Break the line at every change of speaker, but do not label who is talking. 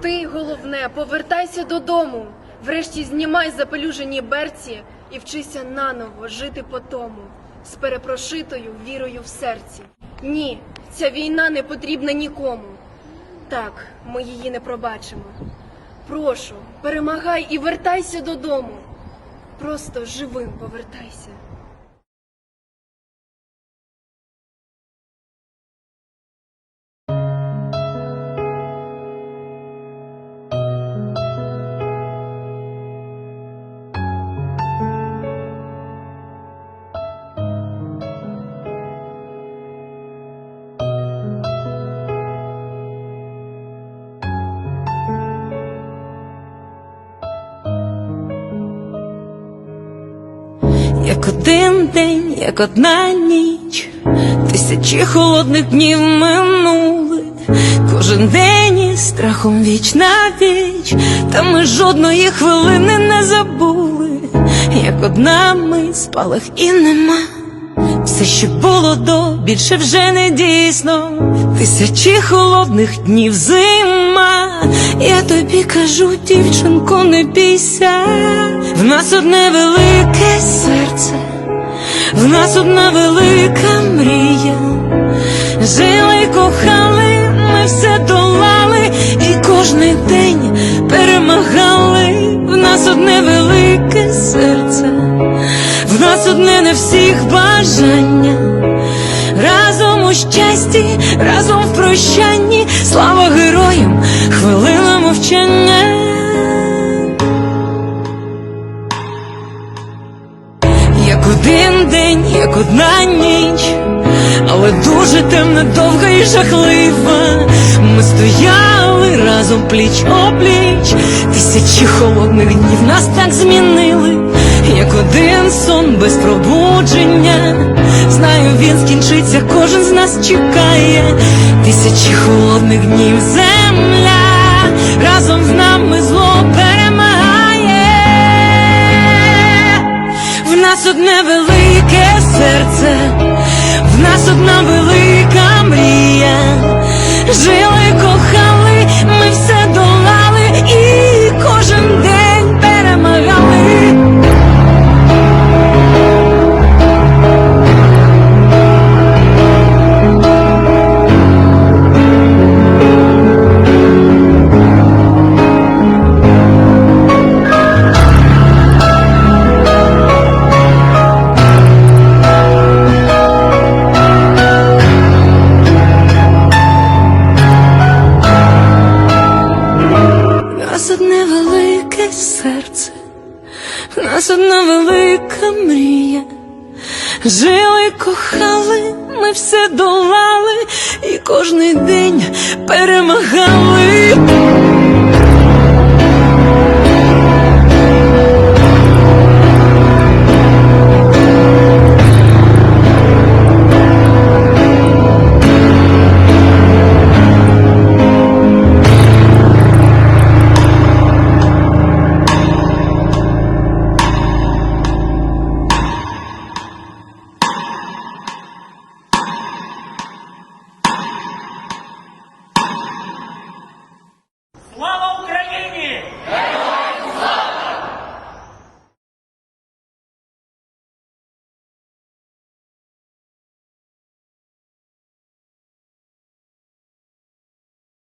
Ти, головне, повертайся додому. Врешті знімай запелюжені берці і вчися наново жити по тому, з перепрошитою вірою в серці. Ні, ця війна не потрібна нікому. Так, ми її не пробачимо. Прошу, перемагай і вертайся додому. Просто живим повертайся.
Як один день, як одна ніч, тисячі холодних днів минули, кожен день із страхом віч на віч, та ми жодної хвилини не забули, як одна ми спалах і нема. Все, що було до, більше вже не дійсно. Тисячі холодних днів зима. Я тобі кажу, дівчинко, не бійся. В нас одне велике нас одна велика мрія. Жили, кохали, ми все долали, і кожний день перемагали. В нас одне велике серце. В нас одне не всіх бажання, разом у щасті, разом в прощанні, слава героям, хвилина мовчання. Як одна ніч, але дуже темна, довга і жахлива. Ми стояли разом пліч опліч, тисячі холодних днів нас так змінили, як один сон без пробудження. Знаю, він скінчиться, кожен з нас чекає, тисячі холодних днів нас одне велике серце, в нас одна велика мрія. Жили, кохали, нас одна велика мрія. Жили, кохали, ми все долали і кожний день перемагали.